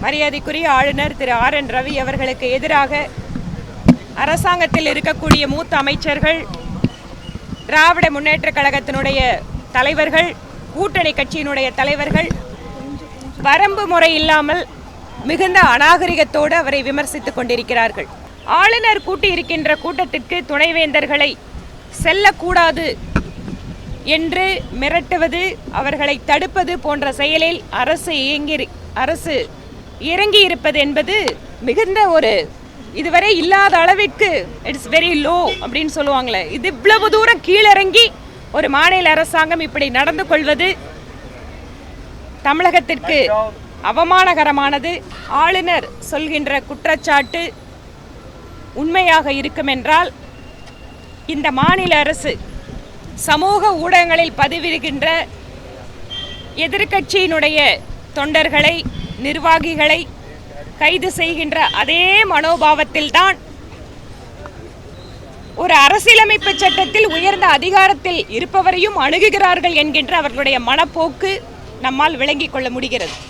மரியாதைக்குரிய ஆளுநர் திரு R N Ravi அவர்களுக்கு எதிராக அரசாங்கத்தில் இருக்கக்கூடிய மூத்த அமைச்சர்கள் திராவிட முன்னேற்றக் கழகத்தினுடைய தலைவர்கள் கூட்டணி கட்சியினுடைய தலைவர்கள் வரம்பு முறை இல்லாமல் மிகுந்த அநாகரிகத்தோடு அவரை விமர்சித்துக் கொண்டிருக்கிறார்கள். ஆளுநர் கூட்டியிருக்கின்ற கூட்டத்திற்கு துணைவேந்தர்களை செல்லக்கூடாது என்று மிரட்டுவது அவர்களை தடுப்பது போன்ற செயலில் அரசு இயங்கி அரசு இறங்கி இருப்பது என்பது மிகுந்த ஒரு இதுவரை இல்லாத அளவிற்கு இட்ஸ் வெரி லோ அப்படின்னு சொல்லுவாங்களே. இது இவ்வளவு தூரம் கீழிறங்கி ஒரு மாநில அரசாங்கம் இப்படி நடந்து கொள்வது தமிழகத்திற்கு அவமானகரமானது. ஆளுநர் சொல்கின்ற குற்றச்சாட்டு உண்மையாக இருக்கும் என்றால் இந்த மாநில அரசு சமூக ஊடகங்களில் பதிவிடுகின்ற எதிர்க்கட்சியினுடைய தொண்டர்களை நிர்வாகிகளை கைது செய்கின்ற அதே மனோபாவத்தில்தான் ஒரு அரசியலமைப்பு சட்டத்தில் உயர்ந்த அதிகாரத்தில் இருப்பவரையும் அணுகுகிறார்கள் என்கின்ற அவர்களுடைய மனப்போக்கு நம்மால் விளங்கிக் கொள்ள முடிகிறது.